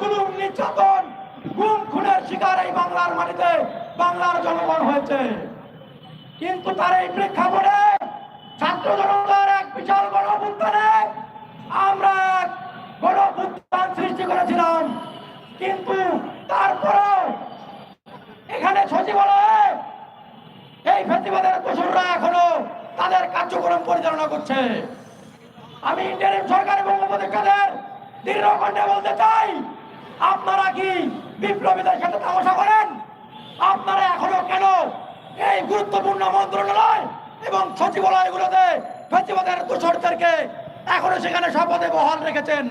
জুলুম নির্যাতন, গুম খুনের শিকার এই বাংলার মাটিতে, বাংলার জনগণ হয়েছে। কিন্তু তার এই প্রেক্ষাপটে ছাত্র জনতার এক বিশাল গণঅভ্যুত্থানে আমরা গণঅভ্যুত্থান সৃষ্টি করেছিলাম। কিন্তু তারপরেও এখানে সচিবালয়ে এই ফেস্টিভ্যালের দোসররা এখনও তাদের কার্যক্রম পরিচালনা করছে। আমি ইন্ডিয়ান সরকার এবং উপদেষ্টাদের দৃঢ় কণ্ঠে বলতে চাই আপনারা কি বিপ্লবীদের সাথে তামাশা করেন? আপনারা এখনও কেন এই গুরুত্বপূর্ণ মন্ত্রণালয় এবং সচিবালয়গুলোতে ফেস্টিভ্যালের দোসরদেরকে এখনও সেখানে শপথে বহাল রেখেছেন?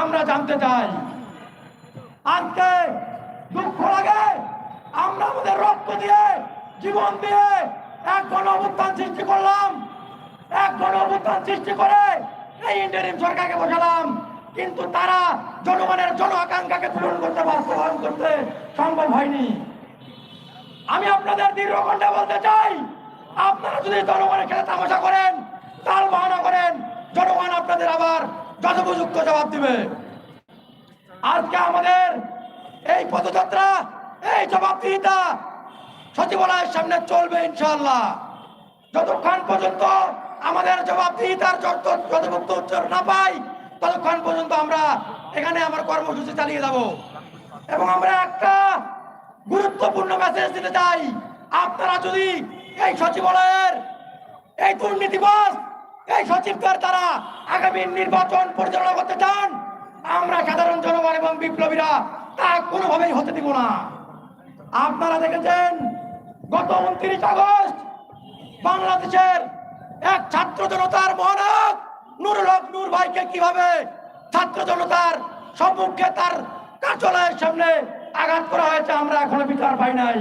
আমরা জানতে চাই। আজকে দুঃখ লাগে, আমরা আমাদের রক্ত দিয়ে জীবন দিয়ে এক গণ অভ্যুত্থান সৃষ্টি করলাম। এক গণ অভ্যুত্থান সৃষ্টি করে এই ইন্টারিম সরকারকে বসালাম। কিন্তু তারা জনগণের জন আকাঙ্ক্ষাকে পূরণ করতে বাস্তবায়ন করতে সম্ভব হয়নি। আমি আপনাদের দীর্ঘ কণ্ঠে বলতে চাই, আপনারা যদি জনগণের খেলে তামাশা করেন, তাল বাহানা করেন, জনগণ আপনাদের আবার যথোপযুক্ত জবাব দিবে। আজকে আমাদের এই পদযাত্রা, এই জবাবদিহিতা সচিবালয়ের সামনে চলবে ইনশাল্লাহ যতক্ষণ পর্যন্ত আমাদের জবাবদিহিতার যত- যথোপযুক্ত উত্তর না পাই ততক্ষণ পর্যন্ত আমরা এখানে আমার কর্মসূচি চালিয়ে যাব। এবং আমরা একটা গুরুত্বপূর্ণ মেসেজ দিতে চাই। আপনারা যদি এই সচিবালয়ের, এই দুর্নীতিবাজ এই সচিবদের তারা আগামী নির্বাচন পরিচালনা করতে চান, আমরা সাধারণ জনগণ এবং বিপ্লবীরা তা কোনোভাবেই হতে দিব না। আপনারা দেখেছেন, গত উনত্রিশ আগস্ট বাংলাদেশের এক ছাত্র জনতার মহানায়ক নুরুল হক নূর ভাইকে কীভাবে ছাত্র জনতার সম্মুখে তার কার্যালয়ের সামনে আঘাত করা হয়েছে, আমরা এখনও বিচার পাই নাই।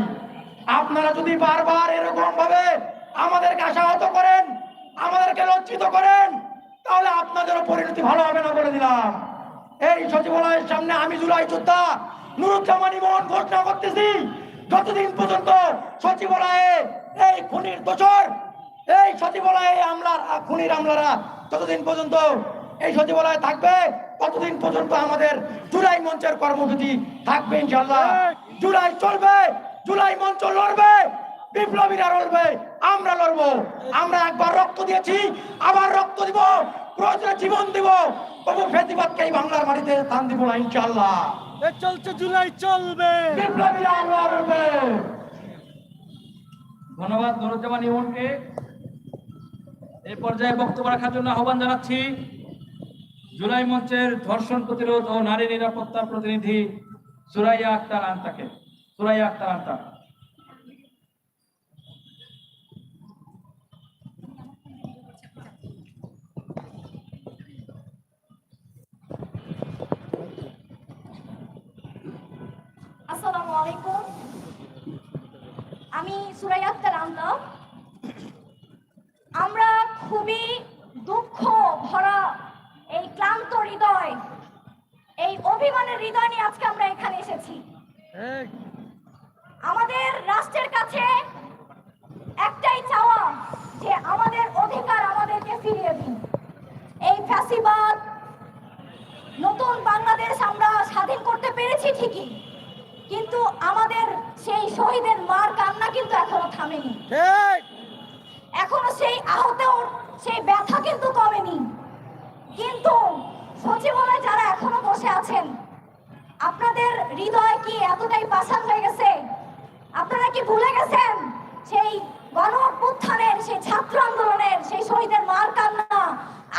আপনারা যদি বারবার এরকম ভাবে আমাদেরকে আশাহত করেন, আমাদেরকে লজ্জিত করেন, তাহলে আপনাদেরও পরিণতি ভালো হবে না বলে দিলাম। এই সচিবালয়ের সামনে আমি জুলাই যোদ্ধা নুরুজ্জামান ইমন ঘোষণা করতেছি, যতদিন পর্যন্ত সচিবালয়ে এই খুনির দোষর এই সচিবালয়ে আমলার খুনির আমলারা যতদিন পর্যন্ত এই সচিবালয়ে থাকবে ততদিন পর্যন্ত আমাদের জুলাই মঞ্চের কর্মসূচি থাকবে ইনশাল্লাহ জুলাই চলবে জুলাই মঞ্চ লড়বে বিপ্লবীরা লড়বে আমরা লড়বো। আমরা একবার রক্ত দিয়েছি আবার রক্ত দিব প্রয়োজনে জীবন দিব। তবু ফেসিবাদকে এই বাংলার মাটিতে স্থান দিব না ইনশাল্লাহ চলছে জুলাই চলবে। বিপ্লবীরা লড়বে। ধন্যবাদ নুরুজ্জামান ইমনকে। এই পর্যায়ে বক্তব্য রাখার জন্য আহ্বান জানাচ্ছি জুলাই মঞ্চের ধর্ষণ প্রতিরোধ ও নারী নিরাপত্তার প্রতিনিধি সুরাইয়া আক্তার আন্তাকে। সুরাইয়া আক্তার আন্তা। আসসালামু আলাইকুম। আমি সুরাই আক্তার আমরা খুবই দুঃখ ভরা এই ক্লান্ত হৃদয় এই অভিমানের হৃদয় নিয়ে আজকে আমরা এখানে এসেছি। আমাদের রাষ্ট্রের কাছে একটাই চাওয়া যে আমাদের অধিকার আমাদেরকে ফিরিয়ে দিন। এই ফ্যাসিবাদ নতুন বাংলাদেশ আমরা স্বাধীন করতে পেরেছি ঠিকই কিন্তু আমাদের সেই শহীদের মার কান্না কিন্তু এখনও থামেনি। ঠিক। সেই ব্যথা কিন্তু কমেনি। কিন্তু সচিবালয়ে যারা এখনও বসে আছেন, আপনাদের হৃদয় কি এতটাই পাষাণ হয়ে গেছে? আপনারা কি ভুলে গেছেন সেই গণ অভ্যুত্থানের, সেই ছাত্র আন্দোলনের, সেই শহীদের মার কান্না,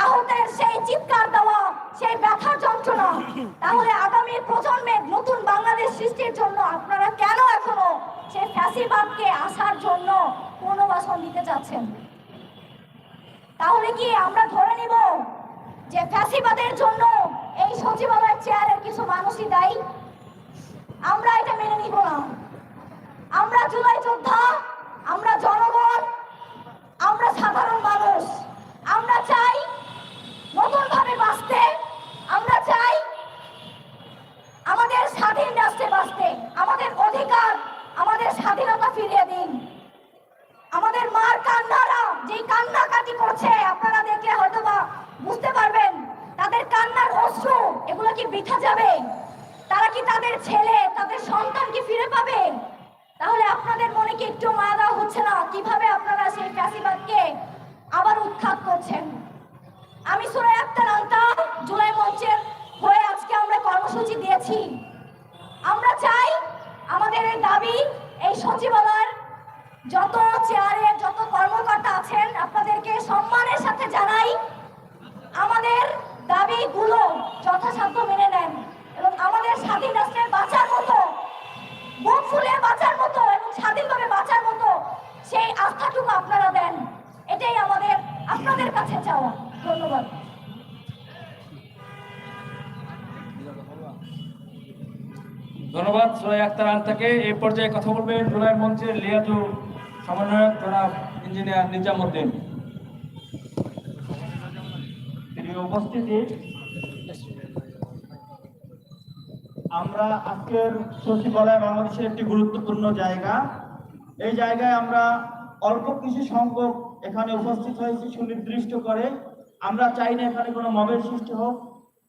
আহতের সেই চিৎকার দেওয়া, সেই ব্যথার যন্ত্রণা? তাহলে আগামী প্রজন্মের নতুন বাংলাদেশ সৃষ্টির জন্য আপনারা কেন এখনও সেই ফ্যাসিবাদকে আসার জন্য পুনর্বাসন দিতে চাচ্ছেন? তাহলে কি আমরা ধরে নিব যে ফ্যাসিবাদের জন্য এই সচিবালয়ের চেয়ারের কিছু মানুষই দায়ী? আমরা এটা মেনে নিব না। আমরা জুলাই যোদ্ধা, আমরা জনগণ, আমরা সাধারণ মানুষ। আমরা চাই নতুন ভাবে বাঁচতে, আমরা চাই আমাদের স্বাধীন রাষ্ট্রে বাঁচতে, আমাদের অধিকার, আমাদের স্বাধীনতা ফিরিয়ে দিন। আমাদের মার কান্নারা যে কান্নাকাটি করছে আপনারা দেখলে হয়তো বুঝতে পারবেন, তাদের কান্নার অশ্রু, এগুলো কি বৃথা যাবে? তারা কি তাদের ছেলে, তাদের সন্তানকে ফিরে পাবে? তাহলে আপনাদের মনে কি একটু মায়া দেওয়া হচ্ছে না? কীভাবে আপনারা সেই ফ্যাসিবাদকে আবার উৎখাত করছেন? আমি সুরাই আক্তার আলতা জুলাই মঞ্চের হয়ে আজকে আমরা কর্মসূচি দিয়েছি। আমরা চাই আমাদের এই দাবি এই সচিবালয়ের যত চেয়ারে যত কর্মকর্তা আছেন, আপনাদেরকে সম্মানের সাথে জানাই, আমাদের দাবিগুলো যথাসাধ্য মেনে নেন এবং আমাদের স্বাধীন রাষ্ট্রের বাঁচার মতো বুক ফুলে বাঁচার মতো এবং স্বাধীনভাবে বাঁচার মতো সেই আস্থাটুকু আপনারা দেন। এটাই আমাদের, আপনাদের কাছে চাওয়া। ধন্যবাদ। ধন্যবাদ সুরাই আক্তার আলতাকে এই পর্যায়ে কথা বলবেন জুলাই মঞ্চের লিয়াজু সমন্বয়ক জনাব ইঞ্জিনিয়ার নিজামুদ্দিন। প্রিয় উপস্থিতি। আমরা আজকের সচিবালয় বাংলাদেশের একটি গুরুত্বপূর্ণ জায়গা। এই জায়গায় আমরা অল্প কিছু সংখ্যক এখানে উপস্থিত হয়েছি সুনির্দিষ্ট করে। আমরা চাই না এখানে কোনো মবের সৃষ্টি হোক,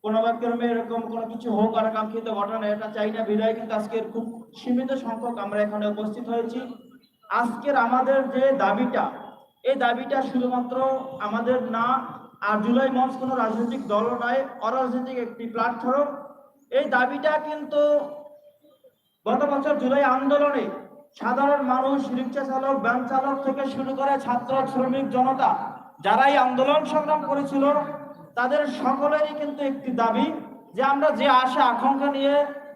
কোনো ক্রমে এরকম কোনো কিছু হোক আর কাঙ্ক্ষিত ঘটনা এটা চাই না। বিদায় কিন্তু আজকের খুব সীমিত সংখ্যক আমরা এখানে উপস্থিত হয়েছি। আজকের আমাদের যে দাবিটা, এই দাবিটা শুধুমাত্র আমাদের না, আর জুলাই মঞ্চ কোনো রাজনৈতিক দল নয়, অরাজনৈতিক একটি প্ল্যাটফর্ম এই দাবিটা কিন্তু গত বছর জুলাই আন্দোলনে সাধারণ মানুষ রিক্সা চালক ভ্যান চালক থেকে শুরু করে ছাত্র, শ্রমিক, জনতা যারা এই আন্দোলন সংগ্রাম করেছিল, তাদের সকলেরই কিন্তু একটি দাবি যে আমরা যে আশা, আকাঙ্ক্ষা নিয়ে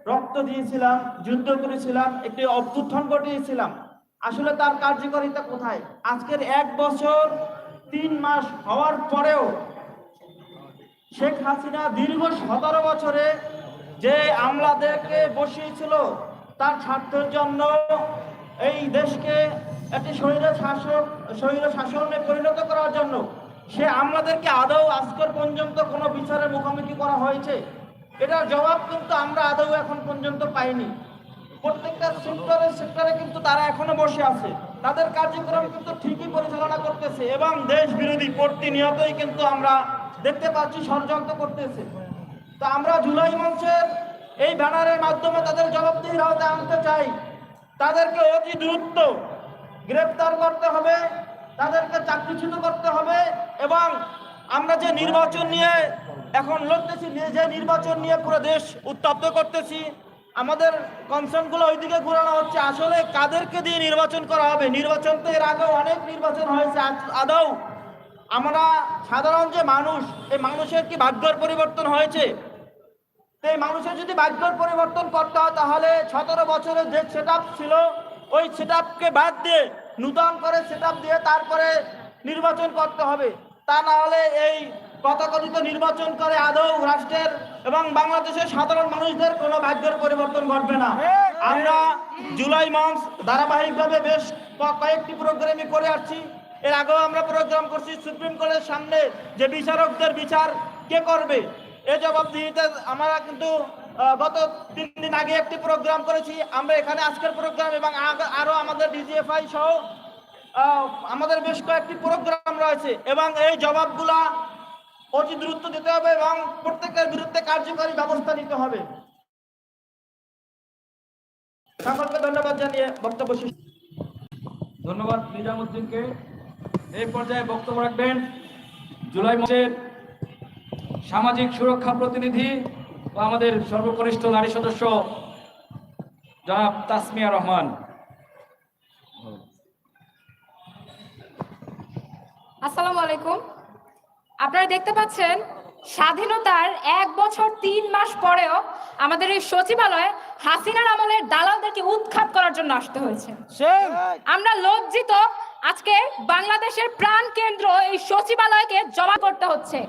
রক্ত দিয়েছিলাম, যুদ্ধ করেছিলাম, একটি অভ্যুত্থান ঘটিয়েছিলাম আসলে তার কার্যকারিতা কোথায়? আজকের এক বছর, তিন মাস হওয়ার পরেও শেখ হাসিনা দীর্ঘ সতেরো বছরে যে আমলাদেরকে বসিয়েছিল, তার স্বার্থের জন্য এই দেশকে একটি শরীর শাসক শরীর শাসনে পরিণত করার জন্য সে আমলাদেরকে আদৌ আজকের পর্যন্ত কোনো বিচারের মুখোমুখি করা হয়েছে? এটার জবাব কিন্তু আমরা আদৌ এখন পর্যন্ত পাইনি। প্রত্যেকটা সেক্টরে সেক্টরে কিন্তু তারা এখনও বসে আছে। তাদের কার্যক্রম কিন্তু ঠিকই পরিচালনা করতেছে এবং দেশ বিরোধী প্রতিনিয়তই কিন্তু আমরা দেখতে পাচ্ছি ষড়যন্ত্র করতেছে। তো আমরা জুলাই মঞ্চের এই ব্যানারের মাধ্যমে তাদের জবাবদিহির আওতায় আনতে চাই। তাদেরকে অতি দ্রুত গ্রেপ্তার করতে হবে, তাদেরকে চাকরিচ্যুত করতে হবে এবং আমরা যে নির্বাচন নিয়ে এখন লড়তেছি, যে নির্বাচন নিয়ে পুরো দেশ উত্তপ্ত করতেছি আমাদের কনসার্নগুলো ওইদিকে ঘোরানো হচ্ছে। আসলে কাদেরকে দিয়ে নির্বাচন করা হবে? নির্বাচন তো এর আগেও অনেক নির্বাচন হয়েছে। আদৌ আমরা সাধারণ যে মানুষ, এই মানুষের কি ভাগ্যের পরিবর্তন হয়েছে? এই মানুষের যদি ভাগ্যের পরিবর্তন করতে হয়, তাহলে সতেরো বছরের যে সেট ছিল, ওই সেট বাদ দিয়ে, নূতন করে সেট দিয়ে তারপরে নির্বাচন করতে হবে। তা না হলে এই তথাকথিত নির্বাচন করে আদৌ রাষ্ট্রের এবং বাংলাদেশের সাধারণ মানুষদের কোনো ভাগ্যের পরিবর্তন ঘটবে না। আমরা জুলাই মাস ধারাবাহিকভাবে বেশ কয়েকটি প্রোগ্রামই করে আসছি। এর আগেও আমরা প্রোগ্রাম করছি, সুপ্রিম কোর্টের সামনে যে বিচারকদের বিচার কে করবে, এ জবাবদিহিতে আমরা কিন্তু গত তিন দিন আগে একটি প্রোগ্রাম করেছি। আমরা এখানে আজকের প্রোগ্রাম এবং আগ- আরও আমাদের ডিজিএফআই সহ আমাদের বেশ কয়েকটি প্রোগ্রাম রয়েছে এবং এই জবাবগুলা অতি দ্রুত দিতে হবে এবং প্রত্যেকের বিরুদ্ধে কার্যকরী ব্যবস্থা নিতে হবে। সকলকে ধন্যবাদ জানিয়ে বক্তব্য শেষ। ধন্যবাদ নিজামুদ্দিনকে। এই পর্যায়ে বক্তব্য রাখবেন জুলাই মাসের সামাজিক সুরক্ষা প্রতিনিধি ও আমাদের সর্বকনিষ্ঠ নারী সদস্য জনাব তাসমিয়া রহমান। আসসালামু আলাইকুম। আপনারা দেখতে পাচ্ছেন স্বাধীনতার এক বছর তিন মাস পরেও আমাদের এই সচিবালয়ে হাসিনার আমলের দালালদেরকে উৎখাত করার জন্য আসতে হয়েছে। আমরা লজ্জিত আজকে বাংলাদেশের প্রাণ কেন্দ্র এই সচিবালয়কে জমা করতে হচ্ছে।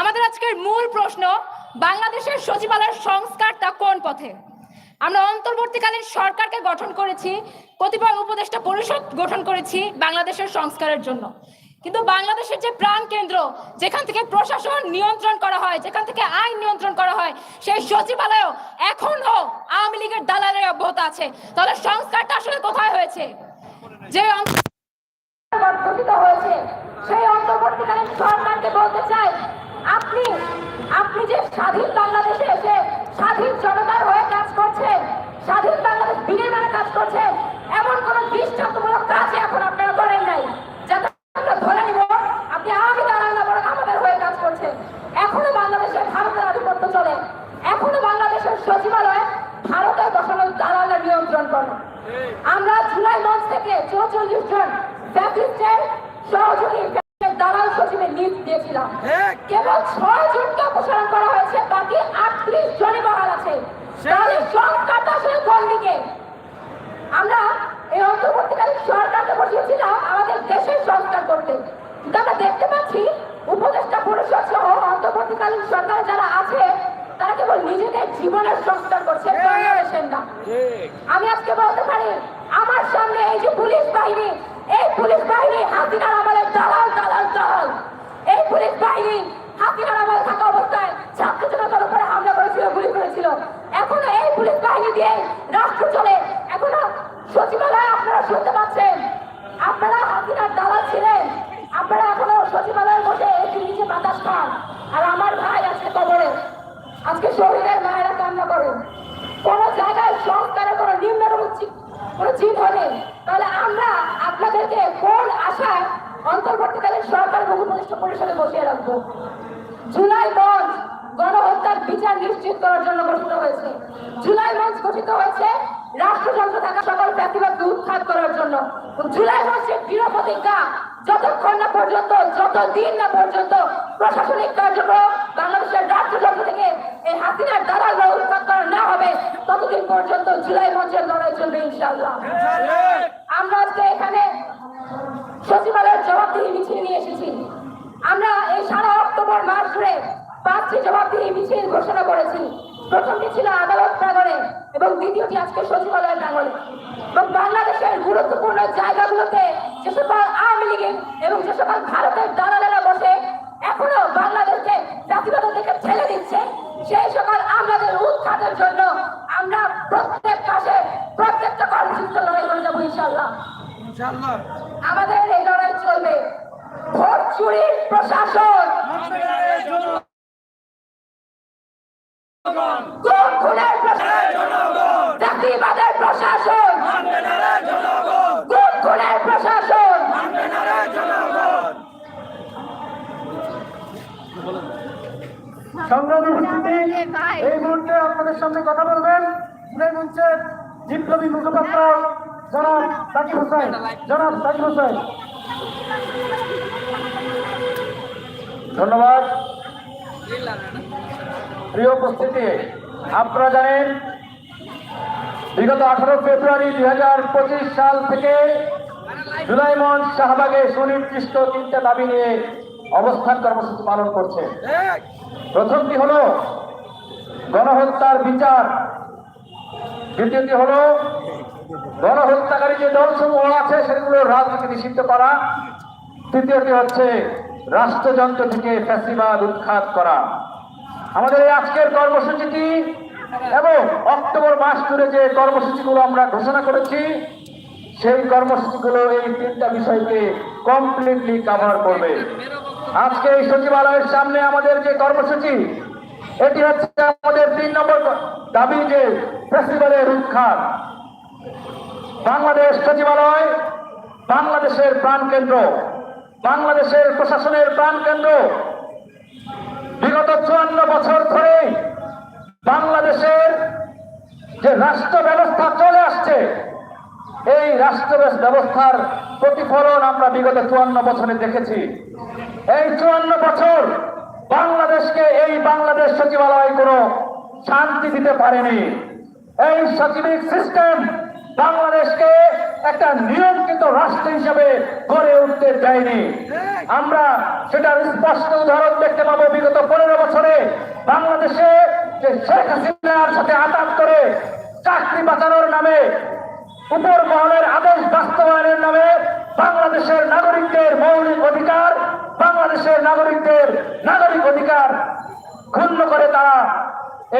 আমাদের আজকের মূল প্রশ্ন বাংলাদেশের সচিবালয়ের সংস্কারটা কোন পথে? আমরা অন্তর্বর্তীকালীন সরকারকে গঠন করেছি কতিপয় উপদেষ্টা পরিষদ গঠন করেছি বাংলাদেশের সংস্কারের জন্য। কিন্তু বাংলাদেশের যে প্রাণ কেন্দ্র, যেখান থেকে প্রশাসন নিয়ন্ত্রণ করা হয়, যেখান থেকে আইন নিয়ন্ত্রণ করা হয়, সেই সচিবালয়ও এখনও আওয়ামী লীগের দালালের অব্যাহত আছে। তাহলে সংস্কারটা আসলে কোথায় হয়েছে? যে সেই অন্তর্বর্তীকালীন সরকারকে বলতে চাই, আপনি আপনি যে স্বাধীন বাংলাদেশে এসে স্বাধীন জনতার হয়ে কাজ করছেন সচিবালয় ভারতের বসানো দালালের নিয়ন্ত্রণ করে আমরা জুলাই মাস থেকে চৌচল্লিশ জন ফ্যাসিস্টের সহযোগী ফ্যাসিস্টের দালাল সচিবের নিয়োগ দিয়েছিলাম কেবল ছয় জনকে অপসারণ করা হয়েছে বাকি আটত্রিশ জনই বহাল আছে তাহলে সংখ্যাটা আসলে কোন দিকে আমরা এই অন্তর্বর্তীকালীন সরকারকে বসিয়েছিলাম আমাদের দেশের সংস্কার করতে। কিন্তু আমরা দেখতে পাচ্ছি উপদেষ্টা পরিষদ সহ অন্তর্বর্তীকালীন সরকারে যারা আছে তারা কেবল নিজেদের জীবনের সংস্কার করছে বাংলাদেশের না। আমি আজকে বলতে পারি আমার সামনে এই যে পুলিশ বাহিনী এই পুলিশ বাহিনী হাসিনার আমলের দালাল দালাল দালাল। এই পুলিশ বাহিনী হাসিনার আমলে থাকা অবস্থায় ছাত্র জনতার উপরে হামলা করেছিল গুলি করেছিল। এখনও এই পুলিশ বাহিনী দিয়ে রাষ্ট্র চলে। এখনও শুনতে পাচ্ছেন? আপনারা হাসিনার দালাল ছিলেন। আপনারা এখনও সচিবালয়ে বসে এসি নিচে বাতাস খান। আর আমার ভাই আছে কবরে। আজকে শহীদের মায়েরা কান্না করে কোন জায়গায় সংস্কারের কোন নিম্নরূপ কোন চিহ্ন নেই। তাহলে আমরা আপনাদেরকে কোন আশায় অন্তর্বর্তীকালীন সরকার বহু প্রতিষ্ঠা পরিষদে বসিয়ে রাখব? জুলাই মঞ্চ গণহত্যার বিচার নিশ্চিত করার জন্য গঠিত হয়েছে। জুলাই মঞ্চ গঠিত হয়েছে রাষ্ট্রযন্ত্র থাকা উৎখাত করার জন্য। জুলাই মঞ্চের দৃঢ় যতক্ষণ না পর্যন্ত, যতদিন না পর্যন্ত প্রশাসনিক কার্যক্রম বাংলাদেশের রাষ্ট্রযন্ত্র থেকে এই হাসিনার দালালরা উৎখাত করা না হবে, ততদিন পর্যন্ত জুলাই মঞ্চের লড়াই চলবে ইনশাআল্লাহ। আমরা আজকে এখানে সচিবালয়ের জবাবদিহি মিছিল নিয়ে এসেছি। আমরা এই সারা অক্টোবর মাস জুড়ে পাঁচটি জবাবদিহি মিছিল ঘোষণা করেছি। প্রথমটি ছিল আদালত প্রাঙ্গণে এবং দ্বিতীয়টি আজকে সচিবালয়ের প্রাঙ্গণে। এবং বাংলাদেশের গুরুত্বপূর্ণ জায়গাগুলোতে যে সকল আওয়ামী লীগের এবং যে সকল ভারতের দালালেরা বসে এখনও বাংলাদেশকে জাতিগত থেকে ঠেলে দিচ্ছে সেই সকল আমাদের উৎখাতের জন্য আমরা প্রত্যেক মাসে প্রত্যেকটা কর্মসূচিতে লড়াই করে যাব ইনশাল্লাহ আমাদের এই লড়াই চলবে। ভোট চুরির প্রশাসন কোন খুনের প্রশাসন জাতিবাদের প্রশাসন কোন খুনের প্রশাসন এই মুহূর্তে আপনাদের কথা বলবেন ধন্যবাদ। প্রিয় উপস্থিতি, আপনারা জানেন, বিগত আঠারো ফেব্রুয়ারি দুই হাজার পঁচিশ সাল থেকে জুলাই মঞ্চ শাহবাগে সুনির্দিষ্ট তিনটা দাবি নিয়ে অবস্থান কর্মসূচি পালন করছে। প্রথমটি হলো গণহত্যার বিচার। দ্বিতীয়টি হলো গণহত্যাকারী যে দলসমূহ আছে সেগুলো রাজনীতি নিষিদ্ধ করা। তৃতীয়টি হচ্ছে রাষ্ট্রযন্ত্র থেকে ফ্যাসিবাদ উৎখাত করা। আমাদের এই আজকের কর্মসূচিটি এবং অক্টোবর মাস জুড়ে যে কর্মসূচিগুলো আমরা ঘোষণা করেছি, সেই কর্মসূচিগুলো এই তিনটা বিষয়কে কমপ্লিটলি কভার করবে। আজকে এই সচিবালয়ের সামনে আমাদের যে কর্মসূচি, এটি হচ্ছে আমাদের তিন নম্বর দাবি যে ফেস্টিভ্যালের উৎখাত বাংলাদেশ সচিবালয় বাংলাদেশের প্রাণকেন্দ্র বাংলাদেশের প্রশাসনের প্রাণকেন্দ্র বিগত চুয়ান্ন বছর ধরে বাংলাদেশের যে রাষ্ট্র ব্যবস্থা চলে আসছে এই রাষ্ট্র ব্যবস্থার প্রতিফলন আমরা বিগত চুয়ান্ন বছরে দেখেছি। এই চুয়ান্ন বছর বাংলাদেশকে এই বাংলাদেশ সচিবালয় কোনো শান্তি দিতে পারেনি। এই সচিবিক সিস্টেম বাংলাদেশকে একটা নিয়ন্ত্রিত রাষ্ট্র হিসেবে গড়ে উঠতে দেয়নি। আমরা সেটার স্পষ্ট উদাহরণ দেখতে পাবো বিগত পনেরো বছরে বাংলাদেশে যে শেখ হাসিনার সাথে আঘাত করে চাকরি বাঁচানোর নামে উপর মহলের আদেশ বাস্তবায়নের নামে বাংলাদেশের নাগরিকদের মৌলিক অধিকার, বাংলাদেশের নাগরিকদের নাগরিক অধিকার ক্ষুণ্ণ করে তারা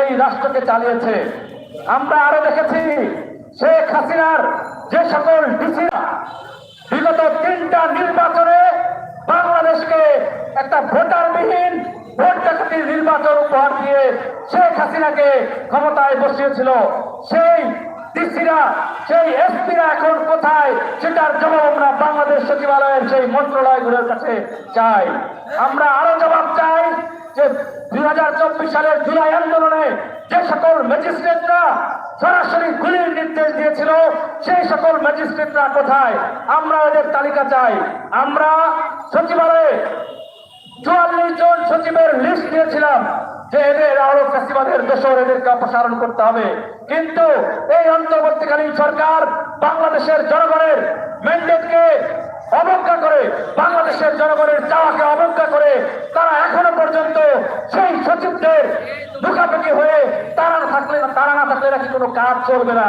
এই রাষ্ট্রকে চালিয়েছে। আমরা আরও দেখেছি, শেখ হাসিনার যে সকল ডিসিরা বিগত তিনটা নির্বাচনে বাংলাদেশকে একটা ভোটারবিহীন ভোট ডাকাতির নির্বাচন উপহার দিয়ে শেখ হাসিনাকে ক্ষমতায় বসিয়েছিল, সেই ডিসিরা, সেই এসপিরা এখন কোথায়? সেটার জবাব আমরা বাংলাদেশ সচিবালয়ের সেই মন্ত্রণালয়গুলোর কাছে চাই। আমরা আরও জবাব চাই যে দুই হাজার চব্বিশ সালের জুলাই আন্দোলনে যে সকল ম্যাজিস্ট্রেটরা সরাসরি গুলির নির্দেশ দিয়েছিল, সেই সকল ম্যাজিস্ট্রেটরা কোথায়? আমরা ওদের তালিকা চাই। আমরা সচিবালয়ে চুয়াল্লিশ জন সচিবের লিস্ট দিয়েছিলাম। যে এদের আরও ফেস্টিভালের দোষর এদেরকে অপসারণ করতে হবে। কিন্তু এই অন্তর্বর্তীকালীন সরকার বাংলাদেশের জনগণের ম্যান্ডেটকে অবজ্ঞা করে, বাংলাদেশের জনগণের চাওয়াকে অবজ্ঞা করে, তারা এখনও পর্যন্ত সেই সচিবদের ঢুকাঢুকি হয়ে তারা না থাকলে তারা না থাকলে নাকি কোনো কাজ চলবে না।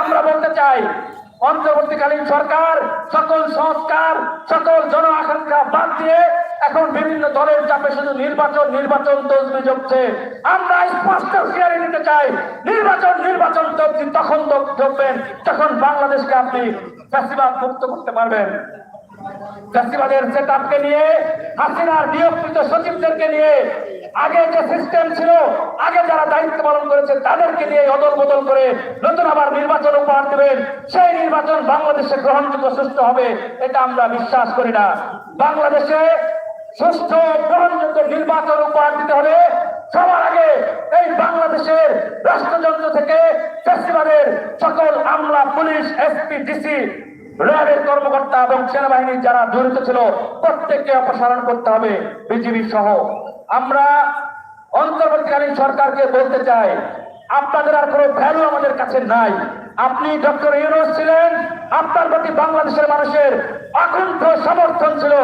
আমরা বলতে চাই, অন্তর্বর্তীকালীন সরকার, সকল সংস্কার, সকল জন আকাঙ্ক্ষা বাদ দিয়ে এখন বিভিন্ন দলের চাপে শুধু নির্বাচন নির্বাচন তসবি জমছে আমরা স্পষ্ট শেয়ারে নিতে চাই, নির্বাচন নির্বাচন তসবি তখন জমবেন তখন বাংলাদেশকে আপনি ফ্যাসিবাদ মুক্ত করতে পারবেন। ফ্যাসিবাদের সেটআপকে নিয়ে, হাসিনার নিয়োগকৃত সচিবদেরকে নিয়ে আগে যে সিস্টেম ছিল, আগে যারা দায়িত্ব পালন তাদেরকে নিয়ে অদল বদল করে নতুন আবার নির্বাচন উপহার দেবেন। সেই নির্বাচন বাংলাদেশে গ্রহণযোগ্য সুস্থ হবে, এটা আমরা বিশ্বাস করি না। বাংলাদেশে সুস্থ গ্রহণযোগ্য নির্বাচন উপহার দিতে হবে। সবার আগে এই বাংলাদেশের রাষ্ট্রযন্ত্র থেকে ফেস্টিভালের সকল আমলা, পুলিশ, এসপি, ডিসি র্যাবের কর্মকর্তা এবং সেনাবাহিনীর যারা জড়িত ছিল, প্রত্যেককে অপসারণ করতে হবে বিজিবি সহ। আমরা অন্তর্বর্তীকালীন সরকারকে বলতে চাই, আপনাদের আর কোনো ভ্যালু আমাদের কাছে নাই। আপনি ডক্টর ইউনুস ছিলেন, আপনার প্রতি বাংলাদেশের মানুষের অকুণ্ঠ সমর্থন ছিল।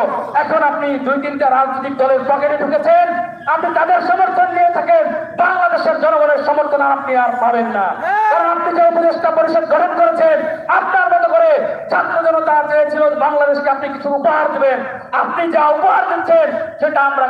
এখন আপনি দুই তিনটা রাজনৈতিক দলের পকেটে ঢুকেছেন। আপনি তাদের সমর্থন নিয়ে থাকেন। বাংলাদেশের জনগণের সমর্থন আপনি আর পাবেন না। কারণ আপনি যে উপদেষ্টা পরিষদ গঠন করেছেন, আপনার মতো করে ছাত্র জনতা চেয়েছিল বাংলাদেশকে আপনি কিছু উপহার দেবেন। আপনি যা উপহার দিচ্ছেন, সেটা আমরা